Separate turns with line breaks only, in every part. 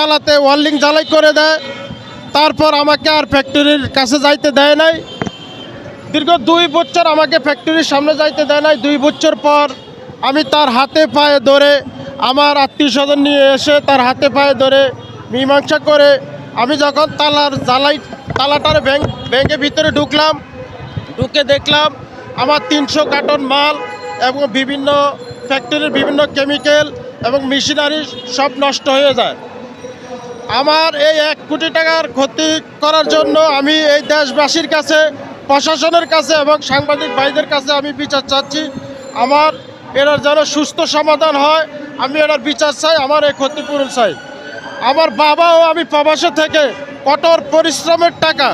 তালাতে ওয়ার্লিং জ্বালাই করে দেয়। তারপর আমাকে আর ফ্যাক্টরির কাছে যাইতে দেয় নাই। দীর্ঘ দুই বছর আমাকে ফ্যাক্টরির সামনে যাইতে দেয় নাই। দুই বছর পর আমি তার হাতে পায়ে ধরে আমার আত্মীয় স্বজন নিয়ে এসে তার হাতে পায়ে ধরে মীমাংসা করে আমি যখন তালার জ্বালাই, তালাটার ব্যাংক ব্যাংকের ভিতরে ঢুকলাম, ঢুকে দেখলাম আমার তিনশো কার্টন মাল এবং বিভিন্ন ফ্যাক্টরির বিভিন্ন কেমিক্যাল এবং মেশিনারি সব নষ্ট হয়ে যায়। আমার এই এক কোটি টাকার ক্ষতি করার জন্য আমি এই দেশবাসীর কাছে, প্রশাসনের কাছে এবং সাংবাদিক ভাইদের কাছে আমি বিচার চাচ্ছি। আমার এটার যেন সুস্থ সমাধান হয়, আমি এটার বিচার চাই, আমার এই ক্ষতিপূরণ চাই। আমার বাবাও আমি প্রবাসে থেকে কঠোর পরিশ্রমের টাকা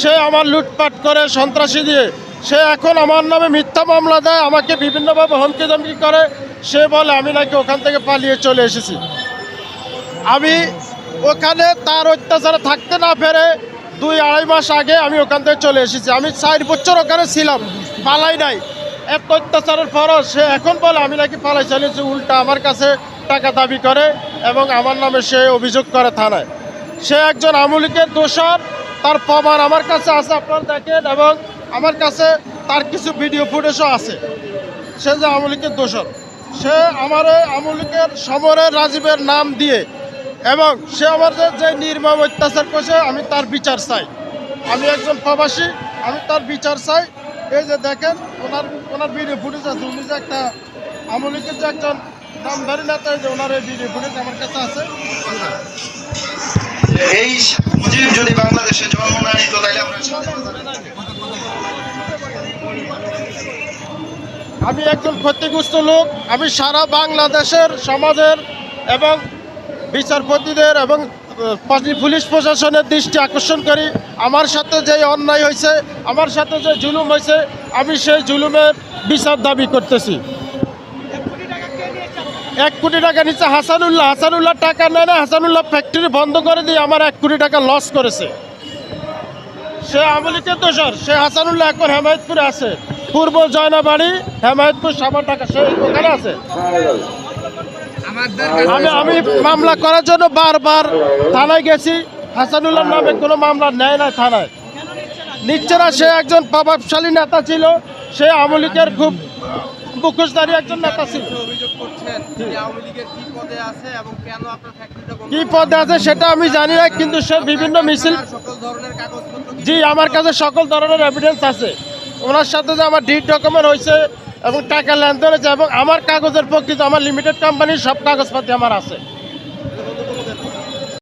সে আমার লুটপাট করে সন্ত্রাসী দিয়ে, সে এখন আমার নামে মিথ্যা মামলা দেয়, আমাকে বিভিন্নভাবে হুমকি ধমকি করে, সে বলে আমি নাকি ওখান থেকে পালিয়ে চলে এসেছি। আমি ওখানে তার অত্যাচারে থাকতে না পেরে দুই আড়াই মাস আগে আমি ওখান থেকে চলে এসেছি। আমি চার বছর ওখানে ছিলাম, পালাই নাই। এত অত্যাচারের পরও সে এখন বলে, আমি নাকি পালাই চালিয়েছি উল্টা আমার কাছে টাকা দাবি করে এবং আমার নামে সে অভিযোগ করে থানায়। সে একজন আমলিকের দোষর, তার প্রমাণ আমার কাছে আছে, আপনারা দেখেন, এবং আমার কাছে তার কিছু ভিডিও ফুটেজও আছে। সে যে আমলিকের দোষর, সে আমার আমলিকের সমরের রাজীবের নাম দিয়ে এবং সে আমার যে নির্মম অত্যাচার করছে আমি তার বিচার চাই। আমি একজন প্রবাসী আমি তার বিচার চাই। এই যে দেখেন ওনার ওনার ভিডিও ফুটেজ আছে। উনি যে একটা আমলিকের যে একজন নামধারী নেতা যে ওনার এই ভিডিও ফুটেজ আমার কাছে আছে।
এই মুজিব যদি বাংলাদেশে জন্ম না নিত তাহলে আমরা
আমি একজন ক্ষতিগ্রস্ত লোক। আমি সারা বাংলাদেশের সমাজের এবং বিচারপতিদের এবং পুলিশ প্রশাসনের দৃষ্টি আকর্ষণ করি। আমার সাথে যে অন্যায় হয়েছে, আমার সাথে যে জুলুম হয়েছে, আমি সেই জুলুমের বিচার দাবি করতেছি। এক কোটি টাকা নিচ্ছে হাসানুল্লাহ হাসানুল্লাহ টাকা নেয় না, হাসানুল্লাহ ফ্যাক্টরি বন্ধ করে দিয়ে আমার এক কোটি টাকা লস করেছে। সে আমলিকের দোষর সে হাসানুল্লাহ এখন হেমায়তপুরে আছে। পূর্ব জয়নাবাড়ি, হেমায়তপুর সাবা টাকা সে ওখানে আছে। আমি আমি মামলা করার জন্য বারবার থানায় গেছি। হাসানুল্লাহর নামে কোনো মামলা নেয় না থানায়। নিচ্ছে না সে একজন প্রভাবশালী নেতা ছিল, সে আমলিকের খুব মুখোশধারী একজন নেতা ছিল।
আওয়ামী লীগের কি পদে আছে
সেটা আমি জানি না, কিন্তু সে বিভিন্ন মিছিল জি, আমার কাছে সকল ধরনের এভিডেন্স আছে। ওনার সাথে যে আমার ডিট ডকুমেন্ট হয়েছে এবং টাকা লেনদেন হয়েছে এবং আমার কাগজের প্রকৃত, আমার লিমিটেড কোম্পানির সব কাগজপাতি আমার আছে।